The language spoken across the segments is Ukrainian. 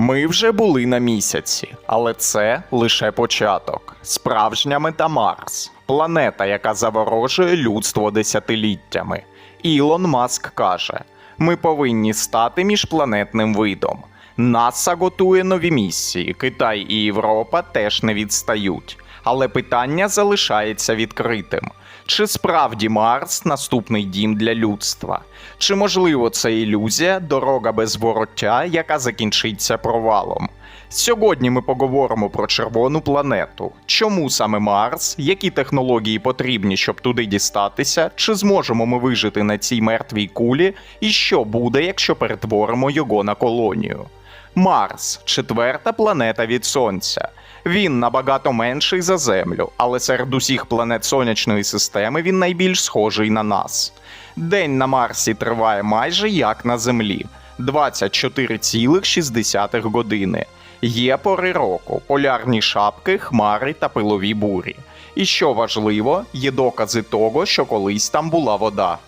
Ми вже були на місяці, але це лише початок. Справжня мета Марс планета, яка заворожує людство десятиліттями. Ілон Маск каже: ми повинні стати міжпланетним видом. НАСА готує нові місії. Китай і Європа теж не відстають. Але питання залишається відкритим. Чи справді Марс наступний дім для людства? Чи можливо це ілюзія, дорога без вороття, яка закінчиться провалом? Сьогодні ми поговоримо про червону планету. Чому саме Марс, які технології потрібні, щоб туди дістатися, чи зможемо ми вижити на цій мертвій кулі, і що буде, якщо перетворимо його на колонію? Марс четверта планета від Сонця. Він набагато менший за Землю, але серед усіх планет сонячної системи він найбільш схожий на нас. День на Марсі триває майже як на Землі 24,6 години. Є пори року, полярні шапки, хмари та пилові бурі. І що важливо, є докази того, що колись там була вода.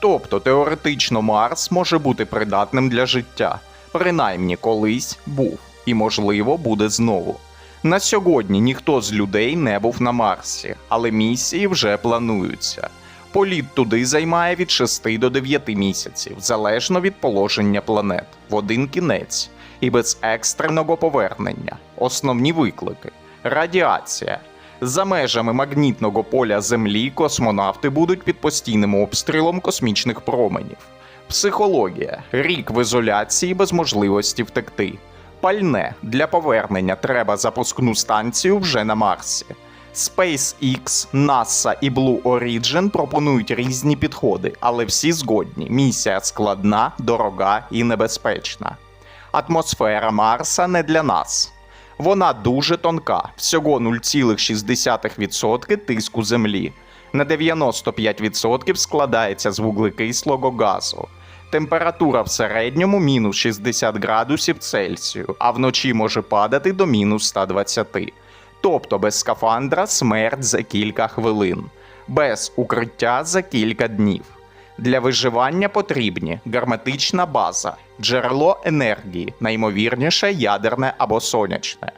Тобто теоретично Марс може бути придатним для життя, принаймні колись був і, можливо, буде знову. На сьогодні ніхто з людей не був на Марсі, але місії вже плануються. Політ туди займає від 6 до 9 місяців, залежно від положення планет, в один кінець, і без екстреного повернення. Основні виклики: радіація. За межами магнітного поля Землі космонавти будуть під постійним обстрілом космічних променів. Психологія рік в ізоляції без можливості втекти. Пальне для повернення треба запускну станцію вже на Марсі. SpaceX, NASA і Blue Origin пропонують різні підходи, але всі згодні. Місія складна, дорога і небезпечна. Атмосфера Марса не для нас. Вона дуже тонка, всього 0,6% тиску Землі. На 95% складається з вуглекислого газу. Температура в середньому мінус 60 градусів Цельсію, а вночі може падати до мінус 120. Тобто без скафандра смерть за кілька хвилин, без укриття за кілька днів. Для виживання потрібні герметична база, джерело енергії, наймовірніше ядерне або сонячне,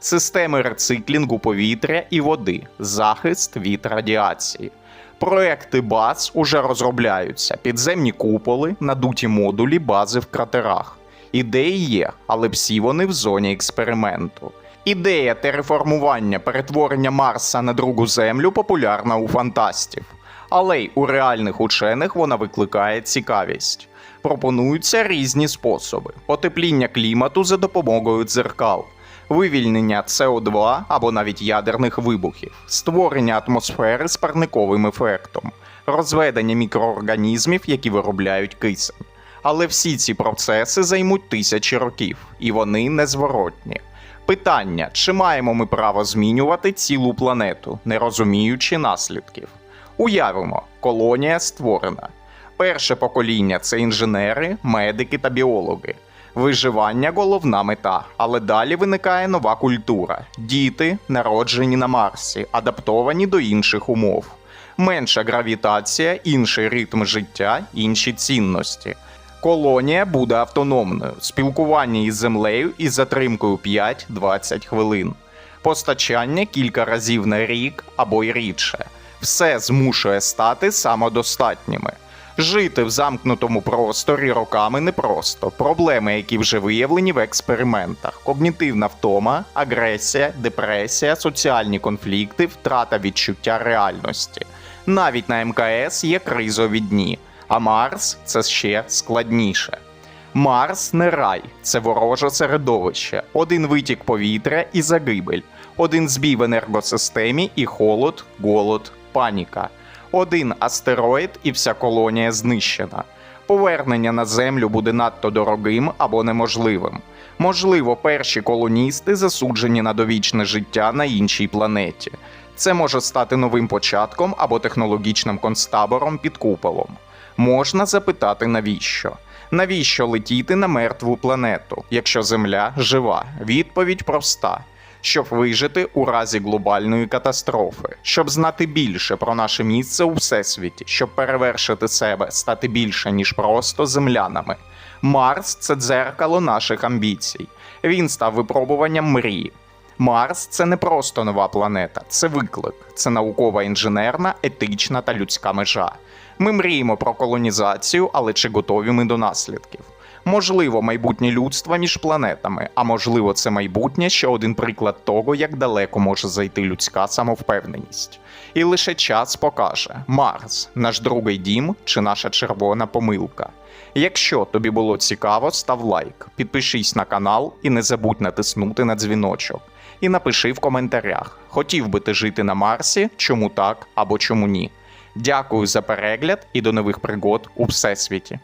системи рециклінгу повітря і води, захист від радіації. Проекти баз уже розробляються: підземні куполи, надуті модулі, бази в кратерах. Ідеї є, але всі вони в зоні експерименту. Ідея тереформування перетворення Марса на другу землю популярна у фантастів, але й у реальних учених вона викликає цікавість. Пропонуються різні способи: потепління клімату за допомогою дзеркал, вивільнення СО2 або навіть ядерних вибухів, створення атмосфери з парниковим ефектом, розведення мікроорганізмів, які виробляють кисень. Але всі ці процеси займуть тисячі років, і вони незворотні. Питання: чи маємо ми право змінювати цілу планету, не розуміючи наслідків? Уявимо, колонія створена. Перше покоління це інженери, медики та біологи. Виживання головна мета, але далі виникає нова культура: діти, народжені на Марсі, адаптовані до інших умов. Менша гравітація, інший ритм життя, інші цінності. Колонія буде автономною, спілкування із землею із затримкою 5-20 хвилин, постачання кілька разів на рік або й рідше. Все змушує стати самодостатніми. Жити в замкнутому просторі роками непросто. Проблеми, які вже виявлені в експериментах: когнітивна втома, агресія, депресія, соціальні конфлікти, втрата відчуття реальності. Навіть на МКС є кризові дні, а Марс це ще складніше. Марс не рай, це вороже середовище, один витік повітря і загибель, один збій в енергосистемі і холод, голод, паніка. Один астероїд і вся колонія знищена. Повернення на Землю буде надто дорогим або неможливим. Можливо, перші колоністи засуджені на довічне життя на іншій планеті. Це може стати новим початком або технологічним концтабором під куполом. Можна запитати, навіщо? Навіщо летіти на мертву планету, якщо Земля жива? Відповідь проста. Щоб вижити у разі глобальної катастрофи, щоб знати більше про наше місце у всесвіті, щоб перевершити себе, стати більше ніж просто землянами. Марс це дзеркало наших амбіцій. Він став випробуванням мрії. Марс це не просто нова планета, це виклик, це наукова інженерна, етична та людська межа. Ми мріємо про колонізацію, але чи готові ми до наслідків? Можливо, майбутнє людства між планетами, а можливо, це майбутнє ще один приклад того, як далеко може зайти людська самовпевненість. І лише час покаже: Марс, наш другий дім чи наша червона помилка. Якщо тобі було цікаво, став лайк, підпишись на канал і не забудь натиснути на дзвіночок. І напиши в коментарях, хотів би ти жити на Марсі, чому так або чому ні. Дякую за перегляд і до нових пригод у всесвіті.